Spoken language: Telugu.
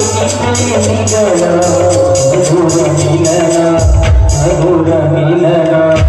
మిలన అఘోర మిలన అఘోర మిలన